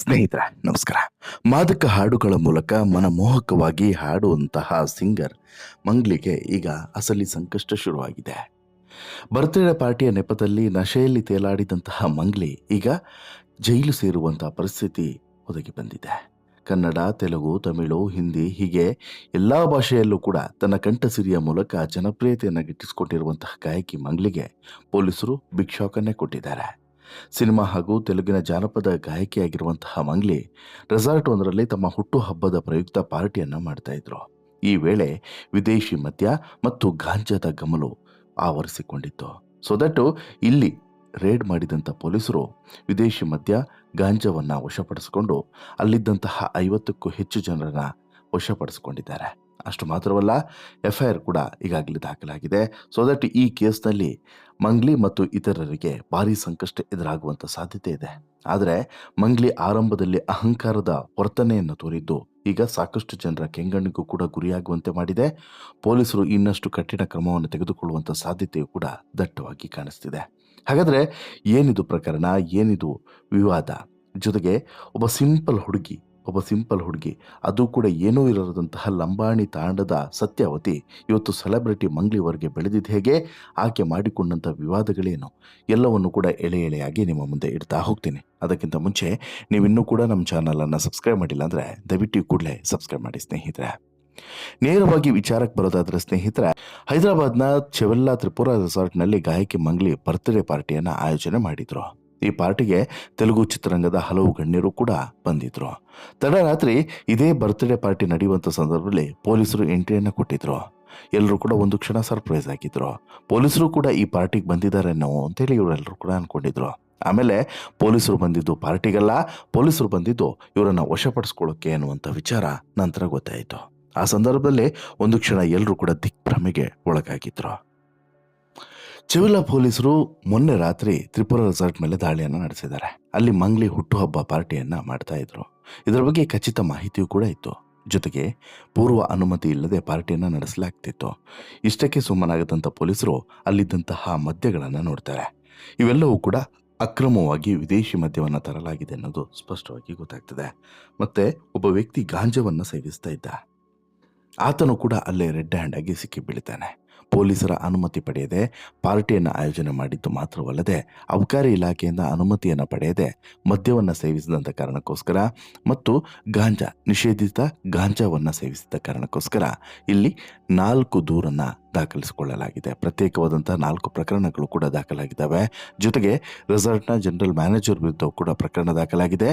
ಸ್ನೇಹಿತರೆ, ನಮಸ್ಕಾರ. ಮಾದಕ ಹಾಡುಗಳ ಮೂಲಕ ಮನಮೋಹಕವಾಗಿ ಹಾಡುವಂತಹ ಸಿಂಗರ್ ಮಂಗ್ಲಿಗೆ ಈಗ ಅಸಲಿ ಸಂಕಷ್ಟ ಶುರುವಾಗಿದೆ. ಬರ್ತ್ಡೇ ಪಾರ್ಟಿಯ ನೆಪದಲ್ಲಿ ನಶೆಯಲ್ಲಿ ತೇಲಾಡಿದಂತಹ ಮಂಗ್ಲಿ ಈಗ ಜೈಲು ಸೇರುವಂತಹ ಪರಿಸ್ಥಿತಿ ಒದಗಿ ಬಂದಿದೆ. ಕನ್ನಡ, ತೆಲುಗು, ತಮಿಳು, ಹಿಂದಿ ಹೀಗೆ ಎಲ್ಲ ಭಾಷೆಯಲ್ಲೂ ಕೂಡ ತನ್ನ ಕಂಠಸಿರಿಯ ಮೂಲಕ ಜನಪ್ರಿಯತೆಯನ್ನು ಗಿಟ್ಟಿಸಿಕೊಂಡಿರುವಂತಹ ಗಾಯಕಿ ಮಂಗ್ಲಿಗೆ ಪೊಲೀಸರು ಬಿಗ್ ಶಾಕನ್ನೇ ಕೊಟ್ಟಿದ್ದಾರೆ. ಸಿನಿಮಾ ಹಾಗೂ ತೆಲುಗಿನ ಜಾನಪದ ಗಾಯಕಿಯಾಗಿರುವಂತಹ ಮಂಗ್ಲಿ ರೆಸಾರ್ಟ್ ಒಂದರಲ್ಲಿ ತಮ್ಮ ಹುಟ್ಟುಹಬ್ಬದ ಪ್ರಯುಕ್ತ ಪಾರ್ಟಿಯನ್ನು ಮಾಡ್ತಾ ಇದ್ರು. ಈ ವೇಳೆ ವಿದೇಶಿ ಮದ್ಯ ಮತ್ತು ಗಾಂಜಾದ ಗಮಲು ಆವರಿಸಿಕೊಂಡಿತ್ತು. ಸೊ ದಟ್ಟು ಇಲ್ಲಿ ರೇಡ್ ಮಾಡಿದಂಥ ಪೊಲೀಸರು ವಿದೇಶಿ ಮದ್ಯ, ಗಾಂಜಾವನ್ನು ವಶಪಡಿಸಿಕೊಂಡು ಅಲ್ಲಿದ್ದಂತಹ ಐವತ್ತಕ್ಕೂ ಹೆಚ್ಚು ಜನರನ್ನು ವಶಪಡಿಸಿಕೊಂಡಿದ್ದಾರೆ. ಅಷ್ಟು ಮಾತ್ರವಲ್ಲ ಎಫ್ ಐ ಆರ್ ಕೂಡ ಈಗಾಗಲೇ ದಾಖಲಾಗಿದೆ. ಸೊ ದಟ್ ಈ ಕೇಸ್ನಲ್ಲಿ ಮಂಗ್ಲಿ ಮತ್ತು ಇತರರಿಗೆ ಭಾರಿ ಸಂಕಷ್ಟ ಎದುರಾಗುವಂಥ ಸಾಧ್ಯತೆ ಇದೆ. ಆದರೆ ಮಂಗ್ಲಿ ಆರಂಭದಲ್ಲಿ ಅಹಂಕಾರದ ವರ್ತನೆಯನ್ನು ತೋರಿದ್ದು ಈಗ ಸಾಕಷ್ಟು ಜನರ ಕೆಂಗಣ್ಣಿಗೂ ಕೂಡ ಗುರಿಯಾಗುವಂತೆ ಮಾಡಿದೆ. ಪೊಲೀಸರು ಇನ್ನಷ್ಟು ಕಠಿಣ ಕ್ರಮವನ್ನು ತೆಗೆದುಕೊಳ್ಳುವಂಥ ಸಾಧ್ಯತೆಯು ಕೂಡ ದಟ್ಟವಾಗಿ ಕಾಣಿಸ್ತಿದೆ. ಹಾಗಾದರೆ ಏನಿದು ಪ್ರಕರಣ, ಏನಿದು ವಿವಾದ? ಜೊತೆಗೆ ಒಬ್ಬ ಸಿಂಪಲ್ ಹುಡುಗಿ ಒಬ್ಬ ಸಿಂಪಲ್ ಹುಡುಗಿ. ಅದು ಕೂಡ ಏನೂ ಇರದಂತಹ ಲಂಬಾಣಿ ತಾಂಡದ ಸತ್ಯಾವತಿ ಇವತ್ತು ಸೆಲೆಬ್ರಿಟಿ ಮಂಗ್ಲಿವರೆಗೆ ಬೆಳೆದಿದ್ದು ಹೇಗೆ, ಆಕೆ ಮಾಡಿಕೊಂಡಂಥ ವಿವಾದಗಳೇನು? ಎಲ್ಲವನ್ನು ಕೂಡ ಎಳೆ ಎಳೆಯಾಗಿ ನಿಮ್ಮ ಮುಂದೆ ಇಡ್ತಾ ಹೋಗ್ತೀನಿ. ಅದಕ್ಕಿಂತ ಮುಂಚೆ ನೀವಿನ್ನೂ ಕೂಡ ನಮ್ಮ ಚಾನಲನ್ನು ಸಬ್ಸ್ಕ್ರೈಬ್ ಮಾಡಿಲ್ಲ ಅಂದರೆ ದಯವಿಟ್ಟು ಕೂಡಲೇ ಸಬ್ಸ್ಕ್ರೈಬ್ ಮಾಡಿ ಸ್ನೇಹಿತರೆ. ನೇರವಾಗಿ ವಿಚಾರಕ್ಕೆ ಬರೋದಾದ್ರೆ ಸ್ನೇಹಿತರೆ, ಹೈದರಾಬಾದ್ನ ಚೆವೆಲ್ಲಾ ತ್ರಿಪುರ ರೆಸಾರ್ಟ್ನಲ್ಲಿ ಗಾಯಕಿ ಮಂಗ್ಲಿ ಬರ್ತ್ಡೇ ಪಾರ್ಟಿಯನ್ನು ಆಯೋಜನೆ ಮಾಡಿದ್ರು. ಈ ಪಾರ್ಟಿಗೆ ತೆಲುಗು ಚಿತ್ರರಂಗದ ಹಲವು ಗಣ್ಯರು ಕೂಡ ಬಂದಿದ್ರು. ತಡರಾತ್ರಿ ಇದೇ ಬರ್ತ್ಡೇ ಪಾರ್ಟಿ ನಡೆಯುವಂಥ ಸಂದರ್ಭದಲ್ಲಿ ಪೊಲೀಸರು ಎಂಟ್ರಿಯನ್ನು ಕೊಟ್ಟಿದ್ರು. ಎಲ್ಲರೂ ಕೂಡ ಒಂದು ಕ್ಷಣ ಸರ್ಪ್ರೈಸ್ ಆಗಿದ್ರು. ಪೊಲೀಸರು ಕೂಡ ಈ ಪಾರ್ಟಿಗೆ ಬಂದಿದ್ದಾರೆ ನಾವು ಅಂತೇಳಿ ಇವರೆಲ್ಲರೂ ಕೂಡ ಅನ್ಕೊಂಡಿದ್ರು. ಆಮೇಲೆ ಪೊಲೀಸರು ಬಂದಿದ್ದು ಪಾರ್ಟಿಗಲ್ಲ, ಪೊಲೀಸರು ಬಂದಿದ್ದು ಇವರನ್ನು ವಶಪಡಿಸ್ಕೊಳ್ಳೋಕೆ ಅನ್ನುವಂಥ ವಿಚಾರ ನಂತರ ಗೊತ್ತಾಯಿತು. ಆ ಸಂದರ್ಭದಲ್ಲಿ ಒಂದು ಕ್ಷಣ ಎಲ್ಲರೂ ಕೂಡ ದಿಗ್ಭ್ರಮೆಗೆ ಒಳಗಾಗಿದ್ರು. ಚಿವಿಲ ಪೊಲೀಸರು ಮೊನ್ನೆ ರಾತ್ರಿ ತ್ರಿಪುರ ರೆಸಾರ್ಟ್ ಮೇಲೆ ದಾಳಿಯನ್ನು ನಡೆಸಿದ್ದಾರೆ. ಅಲ್ಲಿ ಮಂಗ್ಲಿ ಹುಟ್ಟುಹಬ್ಬ ಪಾರ್ಟಿಯನ್ನ ಮಾಡ್ತಾ ಇದ್ರು. ಇದರ ಬಗ್ಗೆ ಖಚಿತ ಮಾಹಿತಿಯೂ ಕೂಡ ಇತ್ತು. ಜೊತೆಗೆ ಪೂರ್ವ ಅನುಮತಿ ಇಲ್ಲದೆ ಪಾರ್ಟಿಯನ್ನು ನಡೆಸಲಾಗ್ತಿತ್ತು. ಇಷ್ಟಕ್ಕೆ ಸುಮ್ಮನಾಗದಂಥ ಪೊಲೀಸರು ಅಲ್ಲಿದ್ದಂತಹ ಮದ್ಯಗಳನ್ನು ನೋಡ್ತಾರೆ. ಇವೆಲ್ಲವೂ ಕೂಡ ಅಕ್ರಮವಾಗಿ ವಿದೇಶಿ ಮದ್ಯವನ್ನು ತರಲಾಗಿದೆ ಅನ್ನೋದು ಸ್ಪಷ್ಟವಾಗಿ ಗೊತ್ತಾಗ್ತದೆ. ಮತ್ತೆ ಒಬ್ಬ ವ್ಯಕ್ತಿ ಗಾಂಜವನ್ನು ಸೇವಿಸ್ತಾ ಇದ್ದ. ಆತನು ಕೂಡ ಅಲ್ಲೇ ರೆಡ್ ಹ್ಯಾಂಡ್ ಆಗಿ ಸಿಕ್ಕಿ ಬೀಳ್ತಾನೆ ಪೊಲೀಸರ ಅನುಮತಿ ಪಡೆಯದೆ ಪಾರ್ಟಿಯನ್ನು ಆಯೋಜನೆ ಮಾಡಿದ್ದು ಮಾತ್ರವಲ್ಲದೆ ಅಬಕಾರಿ ಇಲಾಖೆಯಿಂದ ಅನುಮತಿಯನ್ನು ಪಡೆಯದೆ ಮದ್ಯವನ್ನು ಸೇವಿಸಿದಂಥ ಕಾರಣಕ್ಕೋಸ್ಕರ ಮತ್ತು ಗಾಂಜಾ, ನಿಷೇಧಿತ ಗಾಂಜಾವನ್ನು ಸೇವಿಸಿದ ಕಾರಣಕ್ಕೋಸ್ಕರ ಇಲ್ಲಿ ನಾಲ್ಕು ದೂರನ್ನು ದಾಖಲಿಸಿಕೊಳ್ಳಲಾಗಿದೆ. ಪ್ರತ್ಯೇಕವಾದಂಥ ನಾಲ್ಕು ಪ್ರಕರಣಗಳು ಕೂಡ ದಾಖಲಾಗಿದ್ದಾವೆ. ಜೊತೆಗೆ ರೆಸಾರ್ಟ್ನ ಜನರಲ್ ಮ್ಯಾನೇಜರ್ ವಿರುದ್ಧ ಕೂಡ ಪ್ರಕರಣ ದಾಖಲಾಗಿದೆ.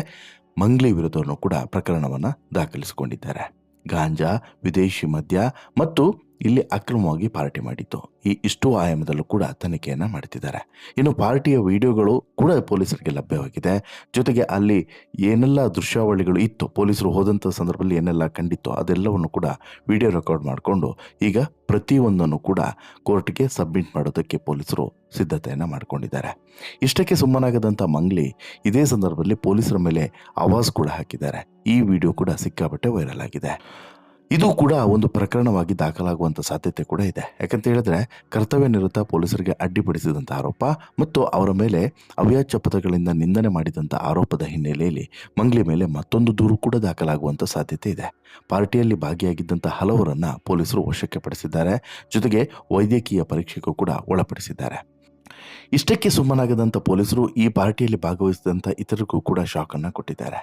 ಮಂಗ್ಲಿ ವಿರುದ್ಧವನ್ನು ಕೂಡ ಪ್ರಕರಣವನ್ನು ದಾಖಲಿಸಿಕೊಂಡಿದ್ದಾರೆ. ಗಾಂಜಾ, ವಿದೇಶಿ ಮದ್ಯ ಮತ್ತು ಇಲ್ಲಿ ಅಕ್ರಮವಾಗಿ ಪಾರ್ಟಿ ಮಾಡಿತ್ತು ಈ ಇಷ್ಟು ಆಯಾಮದಲ್ಲೂ ಕೂಡ ತನಿಖೆಯನ್ನು ಮಾಡ್ತಿದ್ದಾರೆ. ಇನ್ನು ಪಾರ್ಟಿಯ ವಿಡಿಯೋಗಳು ಕೂಡ ಪೊಲೀಸರಿಗೆ ಲಭ್ಯವಾಗಿದೆ. ಜೊತೆಗೆ ಅಲ್ಲಿ ಏನೆಲ್ಲ ದೃಶ್ಯಾವಳಿಗಳು ಇತ್ತು, ಪೊಲೀಸರು ಹೋದಂಥ ಸಂದರ್ಭದಲ್ಲಿ ಏನೆಲ್ಲ ಕಂಡಿತ್ತು ಅದೆಲ್ಲವನ್ನು ಕೂಡ ವಿಡಿಯೋ ರೆಕಾರ್ಡ್ ಮಾಡಿಕೊಂಡು, ಈಗ ಪ್ರತಿಯೊಂದನ್ನು ಕೂಡ ಕೋರ್ಟ್ಗೆ ಸಬ್ಮಿಟ್ ಮಾಡೋದಕ್ಕೆ ಪೊಲೀಸರು ಸಿದ್ಧತೆಯನ್ನು ಮಾಡಿಕೊಂಡಿದ್ದಾರೆ. ಇಷ್ಟಕ್ಕೆ ಸುಮ್ಮನಾಗದಂಥ ಮಂಗ್ಲಿ, ಇದೇ ಸಂದರ್ಭದಲ್ಲಿ ಪೊಲೀಸರ ಮೇಲೆ ಆವಾಜ್ ಕೂಡ ಹಾಕಿದ್ದಾರೆ. ಈ ವಿಡಿಯೋ ಕೂಡ ಸಿಕ್ಕಾಬಟ್ಟೆ ವೈರಲ್ ಆಗಿದೆ. ಇದು ಕೂಡ ಒಂದು ಪ್ರಕರಣವಾಗಿ ದಾಖಲಾಗುವಂಥ ಸಾಧ್ಯತೆ ಕೂಡ ಇದೆ. ಯಾಕಂತ ಹೇಳಿದ್ರೆ, ಕರ್ತವ್ಯ ನಿರತ ಪೊಲೀಸರಿಗೆ ಅಡ್ಡಿಪಡಿಸಿದಂಥ ಆರೋಪ ಮತ್ತು ಅವರ ಮೇಲೆ ಅವ್ಯಾಚ್ಯ ಪದಗಳಿಂದ ನಿಂದನೆ ಮಾಡಿದಂಥ ಆರೋಪದ ಹಿನ್ನೆಲೆಯಲ್ಲಿ ಮಂಗ್ಲಿ ಮೇಲೆ ಮತ್ತೊಂದು ದೂರು ಕೂಡ ದಾಖಲಾಗುವಂಥ ಸಾಧ್ಯತೆ ಇದೆ. ಪಾರ್ಟಿಯಲ್ಲಿ ಭಾಗಿಯಾಗಿದ್ದಂಥ ಹಲವರನ್ನ ಪೊಲೀಸರು ವಶಕ್ಕೆ ಪಡಿಸಿದ್ದಾರೆ. ಜೊತೆಗೆ ವೈದ್ಯಕೀಯ ಪರೀಕ್ಷೆಗೂ ಕೂಡ ಒಳಪಡಿಸಿದ್ದಾರೆ. ಇಷ್ಟಕ್ಕೆ ಸುಮ್ಮನಾಗದಂಥ ಪೊಲೀಸರು ಈ ಪಾರ್ಟಿಯಲ್ಲಿ ಭಾಗವಹಿಸಿದಂಥ ಇತರರಿಗೂ ಕೂಡ ಶಾಕನ್ನು ಕೊಟ್ಟಿದ್ದಾರೆ.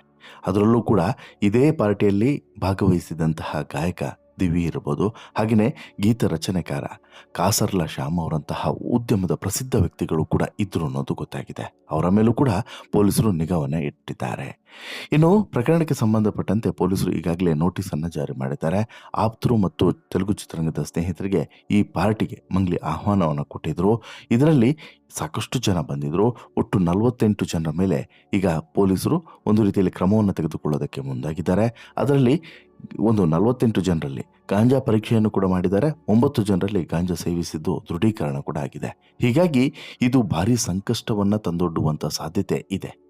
ಅದರಲ್ಲೂ ಕೂಡ ಇದೇ ಪಾರ್ಟಿಯಲ್ಲಿ ಭಾಗವಹಿಸಿದಂತಹ ಗಾಯಕ ದಿವಿ ಇರ್ಬೋದು. ಹಾಗೆಯೇ ಗೀತ ರಚನೆಕಾರ ಕಾಸರ್ಲ ಶ್ಯಾಮ್ ಅವರಂತಹ ಉದ್ಯಮದ ಪ್ರಸಿದ್ಧ ವ್ಯಕ್ತಿಗಳು ಕೂಡ ಇದ್ರು ಅನ್ನೋದು ಗೊತ್ತಾಗಿದೆ. ಅವರ ಮೇಲೂ ಕೂಡ ಪೊಲೀಸರು ನಿಗಾವನ್ನು ಇಟ್ಟಿದ್ದಾರೆ. ಇನ್ನು ಪ್ರಕರಣಕ್ಕೆ ಸಂಬಂಧಪಟ್ಟಂತೆ ಪೊಲೀಸರು ಈಗಾಗಲೇ ನೋಟಿಸನ್ನು ಜಾರಿ ಮಾಡಿದ್ದಾರೆ. ಆಪ್ತರು ಮತ್ತು ತೆಲುಗು ಚಿತ್ರರಂಗದ ಸ್ನೇಹಿತರಿಗೆ ಈ ಪಾರ್ಟಿಗೆ ಮಂಗ್ಲಿ ಆಹ್ವಾನವನ್ನು ಕೊಟ್ಟಿದ್ರು. ಇದರಲ್ಲಿ ಸಾಕಷ್ಟು ಜನ ಬಂದಿದ್ರು. ಒಟ್ಟು ನಲವತ್ತೆಂಟು ಜನರ ಮೇಲೆ ಈಗ ಪೊಲೀಸರು ಒಂದು ರೀತಿಯಲ್ಲಿ ಕ್ರಮವನ್ನು ತೆಗೆದುಕೊಳ್ಳೋದಕ್ಕೆ ಮುಂದಾಗಿದ್ದಾರೆ. ಅದರಲ್ಲಿ ಒಂದು ನಲವತ್ತೆಂಟು ಜನರಲ್ಲಿ ಗಾಂಜಾ ಪರೀಕ್ಷೆಯನ್ನು ಕೂಡ ಮಾಡಿದ್ದಾರೆ, ಒಂಬತ್ತು ಜನರಲ್ಲಿ ಗಾಂಜಾ ಸೇವಿಸಿದ್ದು ದೃಢೀಕರಣ ಕೂಡ ಆಗಿದೆ. ಹೀಗಾಗಿ ಇದು ಭಾರಿ ಸಂಕಷ್ಟವನ್ನು ತಂದೊಡ್ಡುವಂಥ ಸಾಧ್ಯತೆ ಇದೆ.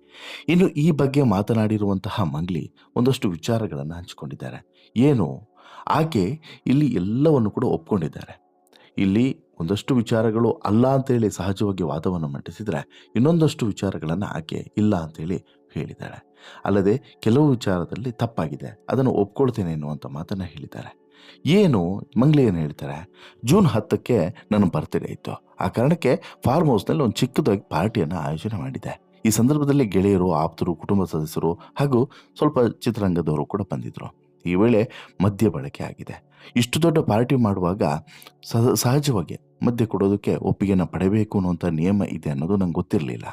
ಇನ್ನು ಈ ಬಗ್ಗೆ ಮಾತನಾಡಿರುವಂತಹ ಮಂಗ್ಲಿ ಒಂದಷ್ಟು ವಿಚಾರಗಳನ್ನು ಹಂಚಿಕೊಂಡಿದ್ದಾರೆ. ಏನು? ಆಕೆ ಇಲ್ಲಿ ಎಲ್ಲವನ್ನು ಕೂಡ ಒಪ್ಕೊಂಡಿದ್ದಾರೆ. ಇಲ್ಲಿ ಒಂದಷ್ಟು ವಿಚಾರಗಳು ಅಲ್ಲ ಅಂತೇಳಿ ಸಹಜವಾಗಿ ವಾದವನ್ನು ಮಂಡಿಸಿದರೆ ಇನ್ನೊಂದಷ್ಟು ವಿಚಾರಗಳನ್ನು ಆಕೆ ಇಲ್ಲ ಅಂತೇಳಿ ಹೇಳಿದ್ದಾಳೆ ಅಲ್ಲದೆ ಕೆಲವು ವಿಚಾರದಲ್ಲಿ ತಪ್ಪಾಗಿದೆ. ಅದನ್ನು ಒಪ್ಕೊಳ್ತೇನೆ ಎನ್ನುವಂಥ ಮಾತನ್ನು ಹೇಳಿದ್ದಾರೆ. ಏನು ಮಂಗ್ಲಿ ಹೇಳ್ತಾರೆ? ಜೂನ್ ಹತ್ತಕ್ಕೆ ನನ್ನ ಬರ್ತ್ಡೇ ಇತ್ತು. ಆ ಕಾರಣಕ್ಕೆ ಫಾರ್ಮ್ ಹೌಸ್ನಲ್ಲಿ ಒಂದು ಚಿಕ್ಕದಾಗಿ ಪಾರ್ಟಿಯನ್ನು ಆಯೋಜನೆ ಮಾಡಿದೆ. ಈ ಸಂದರ್ಭದಲ್ಲಿ ಗೆಳೆಯರು, ಆಪ್ತರು, ಕುಟುಂಬ ಸದಸ್ಯರು ಹಾಗೂ ಸ್ವಲ್ಪ ಚಿತ್ರರಂಗದವರು ಕೂಡ ಬಂದಿದ್ದರು ಈ ವೇಳೆ ಮದ್ಯ ಬಳಕೆ ಆಗಿದೆ. ಇಷ್ಟು ದೊಡ್ಡ ಪಾರ್ಟಿ ಮಾಡುವಾಗ ಸಹಜವಾಗಿ ಮದ್ಯ ಕೊಡೋದಕ್ಕೆ ಒಪ್ಪಿಗೆನ ಪಡೆಯಬೇಕು ಅನ್ನುವಂಥ ನಿಯಮ ಇದೆ ಅನ್ನೋದು ನಂಗೆ ಗೊತ್ತಿರಲಿಲ್ಲ.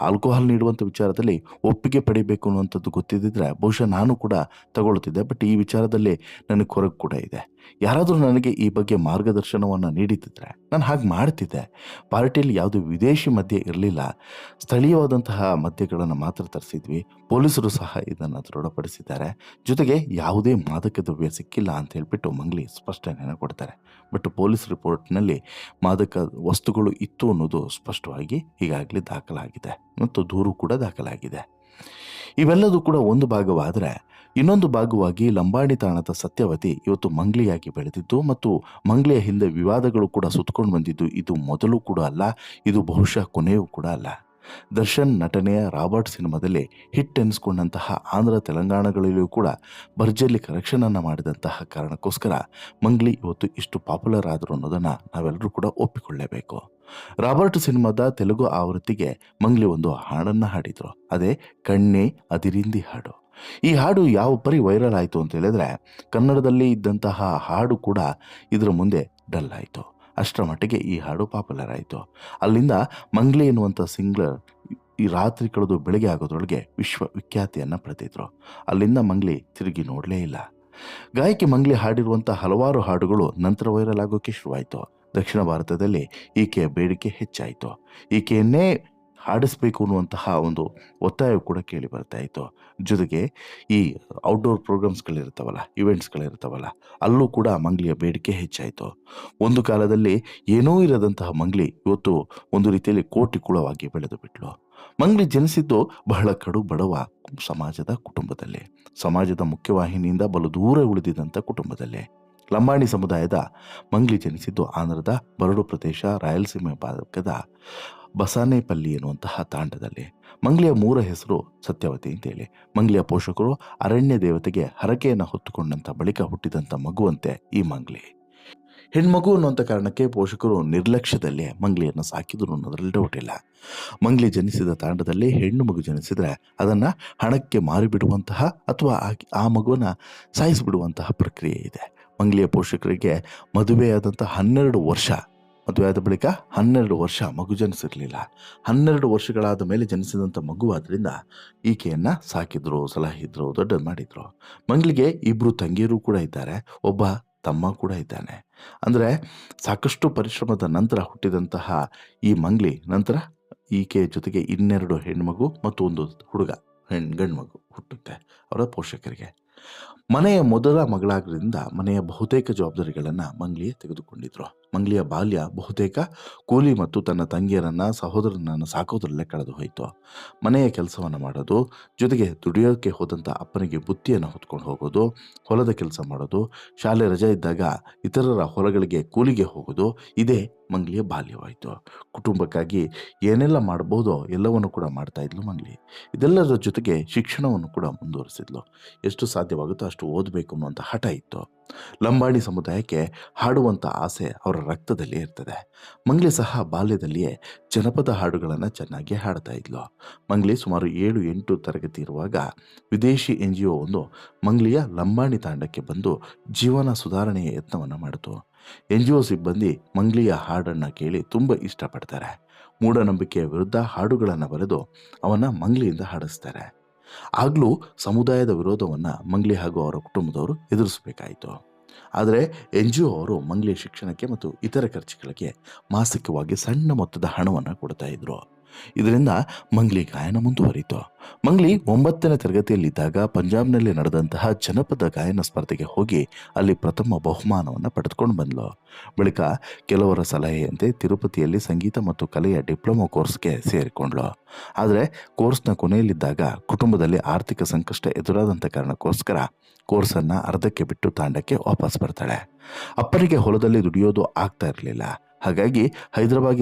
ಆಲ್ಕೋಹಾಲ್ ನೀಡುವಂಥ ವಿಚಾರದಲ್ಲಿ ಒಪ್ಪಿಗೆ ಪಡಿಬೇಕು ಅನ್ನುವಂಥದ್ದು ಗೊತ್ತಿದ್ದಿದ್ರೆ ಬಹುಶಃ ನಾನು ಕೂಡ ತಗೊಳ್ತಿದ್ದೆ ಬಟ್ ಈ ವಿಚಾರದಲ್ಲಿ ನನಗೆ ಕೊರಗು ಕೂಡ ಇದೆ. ಯಾರಾದರೂ ನನಗೆ ಈ ಬಗ್ಗೆ ಮಾರ್ಗದರ್ಶನವನ್ನು ನೀಡಿದ್ದಿದ್ರೆ ನಾನು ಹಾಗೆ ಮಾಡ್ತಿದ್ದೆ. ಪಾರ್ಟಿಯಲ್ಲಿ ಯಾವುದೇ ವಿದೇಶಿ ಮದ್ಯ ಇರಲಿಲ್ಲ, ಸ್ಥಳೀಯವಾದಂತಹ ಮದ್ಯಗಳನ್ನು ಮಾತ್ರ ತರಿಸಿದ್ವಿ, ಪೊಲೀಸರು ಸಹ ಇದನ್ನು ದೃಢಪಡಿಸಿದ್ದಾರೆ. ಜೊತೆಗೆ ಯಾವುದೇ ಮಾದಕ ದ್ರವ್ಯ ಸಿಕ್ಕಿಲ್ಲ ಅಂತ ಹೇಳ್ಬಿಟ್ಟು ಮಂಗ್ಲಿ ಸ್ಪಷ್ಟನೆಯನ್ನು ಕೊಡ್ತಾರೆ. ಬಟ್ ಪೊಲೀಸ್ ರಿಪೋರ್ಟ್ನಲ್ಲಿ ಮಾದಕ ವಸ್ತುಗಳು ಇತ್ತು ಅನ್ನೋದು ಸ್ಪಷ್ಟವಾಗಿ ಈಗಾಗಲೇ ದಾಖಲಾಗಿದೆ. ಮತ್ತು ದೂರು ಕೂಡ ದಾಖಲಾಗಿದೆ. ಇವೆಲ್ಲದೂ ಕೂಡ ಒಂದು ಭಾಗವಾದರೆ, ಇನ್ನೊಂದು ಭಾಗವಾಗಿ ಲಂಬಾಣಿ ತಾಣದ ಸತ್ಯವತಿ ಇವತ್ತು ಮಂಗ್ಲಿಯಾಗಿ ಬೆಳೆದಿದ್ದು ಮತ್ತು ಮಂಗ್ಲಿಯ ಹಿಂದೆ ವಿವಾದಗಳು ಕೂಡ ಸುತ್ತಕೊಂಡು ಬಂದಿದ್ದು ಇದು ಮೊದಲು ಕೂಡ ಅಲ್ಲ, ಇದು ಬಹುಶಃ ಕೊನೆಯೂ ಕೂಡ ಅಲ್ಲ. ದರ್ಶನ್ ನಟನೆಯ ರಾಬರ್ಟ್ ಸಿನಿಮಾದಲ್ಲಿ ಹಿಟ್ ಎನಿಸ್ಕೊಂಡಂತಹ ಆಂಧ್ರ ತೆಲಂಗಾಣಗಳಲ್ಲಿಯೂ ಕೂಡ ಭರ್ಜಲ್ಲಿ ಕರೆಕ್ಷನನ್ನು ಮಾಡಿದಂತಹ ಕಾರಣಕ್ಕೋಸ್ಕರ ಮಂಗ್ಲಿ ಇವತ್ತು ಇಷ್ಟು ಪಾಪ್ಯುಲರ್ ಆದರು ಅನ್ನೋದನ್ನು ನಾವೆಲ್ಲರೂ ಕೂಡ ಒಪ್ಪಿಕೊಳ್ಳೇಬೇಕು. ರಾಬರ್ಟ್ ಸಿನಿಮಾದ ತೆಲುಗು ಆವೃತ್ತಿಗೆ ಮಂಗ್ಲಿ ಒಂದು ಹಾಡನ್ನು ಹಾಡಿದರು. ಅದೇ ಕಣ್ಣೆ ಅದಿರಿಂದಿ ಹಾಡು. ಈ ಹಾಡು ಯಾವ ಪರಿ ವೈರಲ್ ಆಯಿತು ಅಂತ ಹೇಳಿದ್ರೆ, ಕನ್ನಡದಲ್ಲಿ ಇದ್ದಂತಹ ಹಾಡು ಕೂಡ ಇದರ ಮುಂದೆ ಡಲ್ ಆಯಿತು. ಅಷ್ಟರ ಮಟ್ಟಿಗೆ ಈ ಹಾಡು ಪಾಪ್ಯುಲರ್ ಆಯಿತು. ಅಲ್ಲಿಂದ ಮಂಗ್ಲಿ ಎನ್ನುವಂಥ ಸಿಂಗ್ಲರ್ ಈ ರಾತ್ರಿ ಕಳೆದು ಬೆಳಗ್ಗೆ ಆಗೋದ್ರೊಳಗೆ ವಿಶ್ವ ವಿಖ್ಯಾತಿಯನ್ನು ಪಡೆದಿದ್ರು. ಅಲ್ಲಿಂದ ಮಂಗ್ಲಿ ತಿರುಗಿ ನೋಡಲೇ ಇಲ್ಲ. ಗಾಯಕಿ ಮಂಗ್ಲಿ ಹಾಡಿರುವಂಥ ಹಲವಾರು ಹಾಡುಗಳು ನಂತರ ವೈರಲ್ ಆಗೋಕ್ಕೆ ಶುರುವಾಯಿತು. ದಕ್ಷಿಣ ಭಾರತದಲ್ಲಿ ಈಕೆಯ ಬೇಡಿಕೆ ಹೆಚ್ಚಾಯಿತು. ಈಕೆಯನ್ನೇ ಹಾಡಿಸ್ಬೇಕು ಅನ್ನುವಂತಹ ಒಂದು ಒತ್ತಾಯ ಕೂಡ ಕೇಳಿ ಬರ್ತಾ ಇತ್ತು. ಜೊತೆಗೆ ಈ ಔಟ್ಡೋರ್ ಪ್ರೋಗ್ರಾಮ್ಸ್ಗಳಿರ್ತಾವಲ್ಲ ಇವೆಂಟ್ಸ್ಗಳಿರ್ತಾವಲ್ಲ ಅಲ್ಲೂ ಕೂಡ ಮಂಗ್ಲಿಯ ಬೇಡಿಕೆ ಹೆಚ್ಚಾಯಿತು. ಒಂದು ಕಾಲದಲ್ಲಿ ಏನೂ ಇರದಂತಹ ಮಂಗ್ಲಿ ಇವತ್ತು ಒಂದು ರೀತಿಯಲ್ಲಿ ಕೋಟಿ ಕುಳವಾಗಿ ಬೆಳೆದು ಬಿಟ್ಲು. ಮಂಗ್ಲಿ ಜನಿಸಿದ್ದು ಬಹಳ ಕಡು ಬಡವ ಸಮಾಜದ ಕುಟುಂಬದಲ್ಲಿ, ಸಮಾಜದ ಮುಖ್ಯವಾಹಿನಿಯಿಂದ ಬಲು ದೂರ ಉಳಿದಿದ್ದಂಥ ಕುಟುಂಬದಲ್ಲಿ. ಲಂಬಾಣಿ ಸಮುದಾಯದ ಮಂಗ್ಲಿ ಜನಿಸಿದ್ದು ಆಂಧ್ರದ ಬರಡು ಪ್ರದೇಶ ರಾಯಲಸೀಮೆ ಭಾಗದ ಬಸಾನೇಪಲ್ಲಿ ಎನ್ನುವಂತಹ ತಾಂಡದಲ್ಲಿ. ಮಂಗ್ಲಿಯ ಮೂರ ಹೆಸರು ಸತ್ಯವತಿ ಅಂತೇಳಿ ಮಂಗ್ಲಿಯ ಪೋಷಕರು ಅರಣ್ಯ ದೇವತೆಗೆ ಹರಕೆಯನ್ನು ಹೊತ್ತುಕೊಂಡಂಥ ಬಳಿಕ ಹುಟ್ಟಿದಂಥ ಮಗುವಂತೆ ಈ ಮಂಗ್ಲಿ. ಹೆಣ್ಮಗು ಅನ್ನುವಂಥ ಕಾರಣಕ್ಕೆ ಪೋಷಕರು ನಿರ್ಲಕ್ಷ್ಯದಲ್ಲಿ ಮಂಗ್ಲಿಯನ್ನು ಸಾಕಿದ್ರು ಅನ್ನೋದ್ರಲ್ಲಿ ಡೌಟ್ ಇಲ್ಲ ಮಂಗ್ಲಿ ಜನಿಸಿದ ತಾಂಡದಲ್ಲಿ ಹೆಣ್ಣು ಮಗು ಜನಿಸಿದರೆ ಅದನ್ನು ಹಣಕ್ಕೆ ಮಾರಿಬಿಡುವಂತಹ ಅಥವಾ ಆ- ಮಗುವನ್ನು ಸಾಯಿಸಿಬಿಡುವಂತಹ ಪ್ರಕ್ರಿಯೆ ಇದೆ. ಮಂಗ್ಲಿಯ ಪೋಷಕರಿಗೆ ಮದುವೆಯಾದಂಥ ಹನ್ನೆರಡು ವರ್ಷ. ಮದುವೆಯಾದ ಬಳಿಕ ಹನ್ನೆರಡು ವರ್ಷ ಮಗು ಜನಿಸಿರಲಿಲ್ಲ. ಹನ್ನೆರಡು ವರ್ಷಗಳಾದ ಮೇಲೆ ಜನಿಸಿದಂಥ ಮಗು ಆದ್ದರಿಂದ ಈಕೆಯನ್ನು ಸಾಕಿದ್ರು, ಸಲಹಿದ್ರು, ದೊಡ್ಡದು ಮಾಡಿದ್ರು. ಮಂಗ್ಲಿಗೆ ಇಬ್ಬರು ತಂಗಿಯರು ಕೂಡ ಇದ್ದಾರೆ. ಒಬ್ಬ ತಮ್ಮ ಕೂಡ ಇದ್ದಾನೆ. ಅಂದರೆ ಸಾಕಷ್ಟು ಪರಿಶ್ರಮದ ನಂತರ ಹುಟ್ಟಿದಂತಹ ಈ ಮಂಗ್ಲಿ, ನಂತರ ಈಕೆಯ ಜೊತೆಗೆ ಇನ್ನೆರಡು ಹೆಣ್ಮಗು ಮತ್ತು ಒಂದು ಹುಡುಗ, ಹೆಣ್ ಗಂಡು ಮಗು ಹುಟ್ಟುತ್ತೆ ಅವರ ಪೋಷಕರಿಗೆ. ಮನೆಯ ಮೊದಲ ಮಗಳಾದ್ರಿಂದ ಮನೆಯ ಬಹುತೇಕ ಜವಾಬ್ದಾರಿಗಳನ್ನು ಮಂಗ್ಲಿಯೇ ತೆಗೆದುಕೊಂಡಿದ್ರು. ಮಂಗ್ಲಿಯ ಬಾಲ್ಯ ಬಹುತೇಕ ಕೂಲಿ ಮತ್ತು ತನ್ನ ತಂಗಿಯರನ್ನ, ಸಹೋದರನನ್ನು ಸಾಕೋದ್ರಲ್ಲೇ ಕಳೆದು ಹೋಯಿತು. ಮನೆಯ ಕೆಲಸವನ್ನು ಮಾಡೋದು, ಜೊತೆಗೆ ದುಡಿಯೋಕ್ಕೆ ಹೋದಂಥ ಅಪ್ಪನಿಗೆ ಬುತ್ತಿಯನ್ನು ಹೊತ್ಕೊಂಡು ಹೋಗೋದು, ಹೊಲದ ಕೆಲಸ ಮಾಡೋದು, ಶಾಲೆ ರಜೆ ಇದ್ದಾಗ ಇತರರ ಹೊಲಗಳಿಗೆ ಕೂಲಿಗೆ ಹೋಗೋದು, ಇದೇ ಮಂಗ್ಲಿಯ ಬಾಲ್ಯವಾಯಿತು. ಕುಟುಂಬಕ್ಕಾಗಿ ಏನೆಲ್ಲ ಮಾಡ್ಬೋದೋ ಎಲ್ಲವನ್ನು ಕೂಡ ಮಾಡ್ತಾ ಇದ್ಲು ಮಂಗ್ಲಿ. ಇದೆಲ್ಲದರ ಜೊತೆಗೆ ಶಿಕ್ಷಣವನ್ನು ಕೂಡ ಮುಂದುವರಿಸಿದ್ಲು. ಎಷ್ಟು ಸಾಧ್ಯವಾಗುತ್ತೋ ಅಷ್ಟು ಓದಬೇಕು ಅನ್ನುವಂಥ ಹಠ ಇತ್ತು. ಲಂಬಾಣಿ ಸಮುದಾಯಕ್ಕೆ ಹಾಡುವಂಥ ಆಸೆ ಅವರ ರಕ್ತದಲ್ಲಿ ಇರ್ತದೆ. ಮಂಗ್ಲಿ ಸಹ ಬಾಲ್ಯದಲ್ಲಿಯೇ ಜನಪದ ಹಾಡುಗಳನ್ನು ಚೆನ್ನಾಗಿ ಹಾಡ್ತಾ ಇದ್ಲು. ಮಂಗ್ಲಿ ಸುಮಾರು ಏಳು ಎಂಟು ತರಗತಿ ಇರುವಾಗ ವಿದೇಶಿ ಎನ್ ಜಿ ಒಂದು ಮಂಗ್ಲಿಯ ಲಂಬಾಣಿ ತಾಂಡಕ್ಕೆ ಬಂದು ಜೀವನ ಸುಧಾರಣೆಯ ಯತ್ನವನ್ನು ಮಾಡಿತು. ಎನ್ ಜಿ ಒ ಸಿಬ್ಬಂದಿ ಮಂಗ್ಲಿಯ ಹಾಡನ್ನು ಕೇಳಿ ತುಂಬ ಇಷ್ಟಪಡ್ತಾರೆ. ಮೂಢನಂಬಿಕೆಯ ವಿರುದ್ಧ ಹಾಡುಗಳನ್ನು ಬರೆದು ಅವನ ಮಂಗ್ಲಿಯಿಂದ ಹಾಡಿಸ್ತಾರೆ. ಆಗಲೂ ಸಮುದಾಯದ ವಿರೋಧವನ್ನು ಮಂಗ್ಲಿ ಹಾಗೂ ಅವರ ಕುಟುಂಬದವರು ಎದುರಿಸಬೇಕಾಯಿತು. ಆದರೆ ಎನ್ ಜಿ ಒ ಅವರು ಮಂಗ್ಲಿ ಶಿಕ್ಷಣಕ್ಕೆ ಮತ್ತು ಇತರ ಖರ್ಚುಗಳಿಗೆ ಮಾಸಿಕವಾಗಿ ಸಣ್ಣ ಮೊತ್ತದ ಹಣವನ್ನು ಕೊಡ್ತಾ ಇದ್ರು. ಇದರಿಂದ ಮಂಗ್ಲಿ ಗಾಯನ ಮುಂದುವರಿತು ಮಂಗ್ಲಿ ಒಂಬತ್ತನೇ ತರಗತಿಯಲ್ಲಿದ್ದಾಗ ಪಂಜಾಬ್ನಲ್ಲಿ ನಡೆದಂತಹ ಜನಪದ ಗಾಯನ ಸ್ಪರ್ಧೆಗೆ ಹೋಗಿ ಅಲ್ಲಿ ಪ್ರಥಮ ಬಹುಮಾನವನ್ನು ಪಡೆದುಕೊಂಡು ಬಂದಳು ಬಳಿಕ ಕೆಲವರ ಸಲಹೆಯಂತೆ ತಿರುಪತಿಯಲ್ಲಿ ಸಂಗೀತ ಮತ್ತು ಕಲೆಯ ಡಿಪ್ಲೊಮಾ ಕೋರ್ಸ್ಗೆ ಸೇರಿಕೊಂಡ್ಳು. ಆದರೆ ಕೋರ್ಸ್ನ ಕೊನೆಯಲ್ಲಿದ್ದಾಗ ಕುಟುಂಬದಲ್ಲಿ ಆರ್ಥಿಕ ಸಂಕಷ್ಟ ಎದುರಾದಂಥ ಕಾರಣಕ್ಕೋಸ್ಕರ ಕೋರ್ಸನ್ನು ಅರ್ಧಕ್ಕೆ ಬಿಟ್ಟು ತಾಂಡಕ್ಕೆ ವಾಪಸ್ ಬರ್ತಾಳೆ. ಅಪ್ಪರಿಗೆ ಹೊಲದಲ್ಲಿ ದುಡಿಯೋದು ಆಗ್ತಾ ಇರಲಿಲ್ಲ. ಹಾಗಾಗಿ ಹೈದರಾಬಾದ್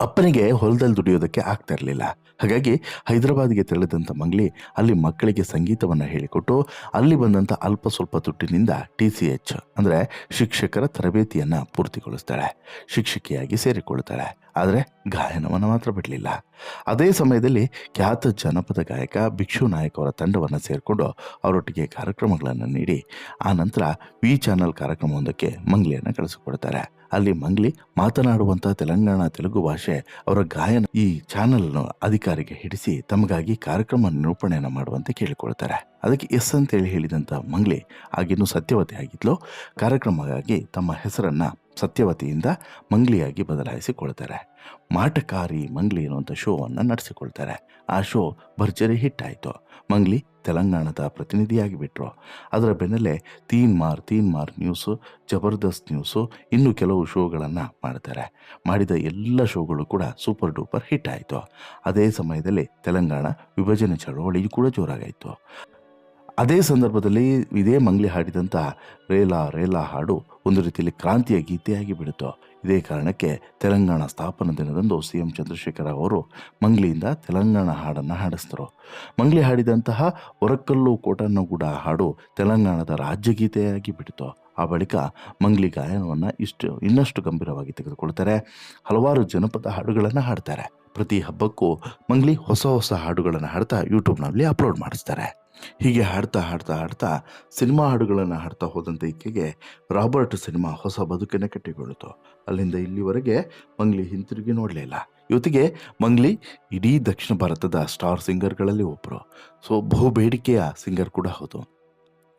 ಅಪ್ಪನಿಗೆ ಹೊಲದಲ್ಲಿ ದುಡಿಯೋದಕ್ಕೆ ಆಗ್ತಾ ಇರಲಿಲ್ಲ. ಹಾಗಾಗಿ ಹೈದರಾಬಾದ್ಗೆ ತೆರಳಿದಂಥ ಮಂಗ್ಲಿ ಅಲ್ಲಿ ಮಕ್ಕಳಿಗೆ ಸಂಗೀತವನ್ನು ಹೇಳಿಕೊಟ್ಟು ಅಲ್ಲಿ ಬಂದಂಥ ಅಲ್ಪ ಸ್ವಲ್ಪ ದುಡ್ಡಿನಿಂದ ಟಿ ಸಿ ಎಚ್ ಅಂದರೆ ಶಿಕ್ಷಕರ ತರಬೇತಿಯನ್ನು ಪೂರ್ತಿಗೊಳಿಸ್ತಾಳೆ. ಶಿಕ್ಷಕಿಯಾಗಿ ಸೇರಿಕೊಳ್ತಾಳೆ. ಆದರೆ ಗಾಯನವನ್ನು ಮಾತ್ರ ಬಿಡಲಿಲ್ಲ. ಅದೇ ಸಮಯದಲ್ಲಿ ಖ್ಯಾತ ಜನಪದ ಗಾಯಕ ಭಿಕ್ಷು ನಾಯಕ್ ಅವರ ತಂಡವನ್ನು ಸೇರಿಕೊಂಡು ಅವರೊಟ್ಟಿಗೆ ಕಾರ್ಯಕ್ರಮಗಳನ್ನು ನೀಡಿ, ಆ ನಂತರ ವಿ ಚಾನಲ್ ಕಾರ್ಯಕ್ರಮವೊಂದಕ್ಕೆ ಮಂಗ್ಲಿಯನ್ನು ಕಳಿಸಿಕೊಡ್ತಾರೆ. ಅಲ್ಲಿ ಮಂಗ್ಲಿ ಮಾತನಾಡುವಂಥ ತೆಲಂಗಾಣ ತೆಲುಗು ಭಾಷೆ ಅವರ ಗಾಯನ ಈ ಚಾನಲ್ ಅಧಿಕಾರಿಗೆ ಹಿಡಿಸಿ ತಮಗಾಗಿ ಕಾರ್ಯಕ್ರಮ ನಿರೂಪಣೆಯನ್ನು ಮಾಡುವಂತೆ ಕೇಳಿಕೊಳ್ತಾರೆ. ಅದಕ್ಕೆ ಎಸ್ ಅಂತೇಳಿ ಹೇಳಿದಂಥ ಮಂಗ್ಲಿ, ಆಗಿನ್ನೂ ಸತ್ಯವತಿ ಆಗಿದ್ಲು. ಕಾರ್ಯಕ್ರಮಕ್ಕಾಗಿ ತಮ್ಮ ಹೆಸರನ್ನ ಸತ್ಯವತಿಯಿಂದ ಮಂಗ್ಲಿಯಾಗಿ ಬದಲಾಯಿಸಿಕೊಳ್ತಾರೆ. ಮಾಟಕಾರಿ ಮಂಗ್ಲಿ ಅನ್ನುವಂಥ ಶೋವನ್ನು ನಡೆಸಿಕೊಳ್ತಾರೆ. ಆ ಶೋ ಭರ್ಜರಿ ಹಿಟ್ ಆಯಿತು ಮಂಗ್ಲಿ ತೆಲಂಗಾಣದ ಪ್ರತಿನಿಧಿಯಾಗಿ ಬಿಟ್ಟರು ಅದರ ಬೆನ್ನಲ್ಲೇ ತೀನ್ ಮಾರ್ ತೀನ್ ಮಾರ್ ನ್ಯೂಸು, ಜಬರ್ದಸ್ತ್ ನ್ಯೂಸು ಇನ್ನೂ ಕೆಲವು ಶೋಗಳನ್ನು ಮಾಡ್ತಾರೆ. ಮಾಡಿದ ಎಲ್ಲ ಶೋಗಳು ಕೂಡ ಸೂಪರ್ ಡೂಪರ್ ಹಿಟ್ ಆಯಿತು ಅದೇ ಸಮಯದಲ್ಲಿ ತೆಲಂಗಾಣ ವಿಭಜನೆ ಚಳವಳಿಯು ಕೂಡ ಜೋರಾಗಾಯಿತು. ಅದೇ ಸಂದರ್ಭದಲ್ಲಿ ಇದೇ ಮಂಗ್ಲಿ ಹಾಡಿದಂಥ ರೇಲಾ ರೇಲಾ ಹಾಡು ಒಂದು ರೀತಿಯಲ್ಲಿ ಕ್ರಾಂತಿಯ ಗೀತೆಯಾಗಿ ಬಿಡಿತು ಇದೇ ಕಾರಣಕ್ಕೆ ತೆಲಂಗಾಣ ಸ್ಥಾಪನಾ ದಿನದಂದು ಸಿ ಎಂ ಚಂದ್ರಶೇಖರ ಅವರು ಮಂಗ್ಲಿಯಿಂದ ತೆಲಂಗಾಣ ಹಾಡನ್ನು ಹಾಡಿಸಿದರು. ಮಂಗ್ಲಿ ಹಾಡಿದಂತಹ ಒರಕಲ್ಲು ಕೋಟನ್ನಗೂಡ ಹಾಡು ತೆಲಂಗಾಣದ ರಾಜ್ಯಗೀತೆಯಾಗಿ ಬಿಡಿತು ಆ ಬಳಿಕ ಮಂಗ್ಲಿ ಗಾಯನವನ್ನು ಇಷ್ಟು ಇನ್ನಷ್ಟು ಗಂಭೀರವಾಗಿ ತೆಗೆದುಕೊಳ್ತಾರೆ ಹಲವಾರು ಜನಪದ ಹಾಡುಗಳನ್ನು ಹಾಡ್ತಾರೆ. ಪ್ರತಿ ಹಬ್ಬಕ್ಕೂ ಮಂಗ್ಲಿ ಹೊಸ ಹೊಸ ಹಾಡುಗಳನ್ನು ಹಾಡ್ತಾ ಯೂಟ್ಯೂಬ್ನಲ್ಲಿ ಅಪ್ಲೋಡ್ ಮಾಡಿಸ್ತಾರೆ. ಹೀಗೆ ಹಾಡ್ತಾ ಹಾಡ್ತಾ ಹಾಡ್ತಾ ಸಿನಿಮಾ ಹಾಡುಗಳನ್ನು ಹಾಡ್ತಾ ಹೋದಂಥ ಈಕೆಗೆ ರಾಬರ್ಟ್ ಸಿನಿಮಾ ಹೊಸ ಬದುಕನ್ನು ಕಟ್ಟಿಕೊಳ್ಳಿತು ಅಲ್ಲಿಂದ ಇಲ್ಲಿವರೆಗೆ ಮಂಗ್ಲಿ ಹಿಂತಿರುಗಿ ನೋಡಲಿಲ್ಲ ಇವತ್ತಿಗೆ ಮಂಗ್ಲಿ ಇಡೀ ದಕ್ಷಿಣ ಭಾರತದ ಸ್ಟಾರ್ ಸಿಂಗರ್ಗಳಲ್ಲಿ ಒಬ್ಬರು ಸೊ, ಬಹು ಬೇಡಿಕೆಯ ಸಿಂಗರ್ ಕೂಡ ಹೌದು.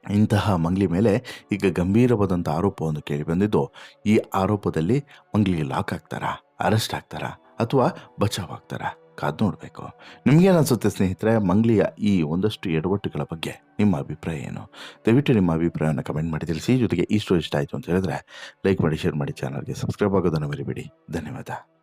ಇಂತಹ ಮಂಗ್ಲಿ ಮೇಲೆ ಈಗ ಗಂಭೀರವಾದಂಥ ಆರೋಪವನ್ನು ಕೇಳಿ ಬಂದಿದ್ದು, ಈ ಆರೋಪದಲ್ಲಿ ಮಂಗ್ಲಿಗೆ ಲಾಕ್ ಆಗ್ತಾರಾ, ಅರೆಸ್ಟ್ ಆಗ್ತಾರಾ ಅಥವಾ ಬಚಾವ್ ಆಗ್ತಾರಾ? ಕಾದು ನೋಡಬೇಕು ನಿಮಗೇನು ಅನ್ಸುತ್ತೆ ಸ್ನೇಹಿತರೆ, ಮಂಗ್ಲಿಯ ಈ ಒಂದಷ್ಟು ಎಡವಟ್ಟುಗಳ ಬಗ್ಗೆ ನಿಮ್ಮ ಅಭಿಪ್ರಾಯ ಏನು? ದಯವಿಟ್ಟು ನಿಮ್ಮ ಅಭಿಪ್ರಾಯವನ್ನು ಕಮೆಂಟ್ ಮಾಡಿ, ತಿಳಿಸಿ. ಜೊತೆಗೆ ಈ ಸ್ಟೋರಿ ಇಷ್ಟ ಆಯಿತು ಅಂತ ಹೇಳಿದ್ರೆ, ಲೈಕ್ ಮಾಡಿ, ಶೇರ್ ಮಾಡಿ, ಚಾನಲ್ಗೆ ಸಬ್ಸ್ಕ್ರೈಬ್ ಆಗೋದನ್ನು ಮರಿಬೇಡಿ. ಧನ್ಯವಾದ.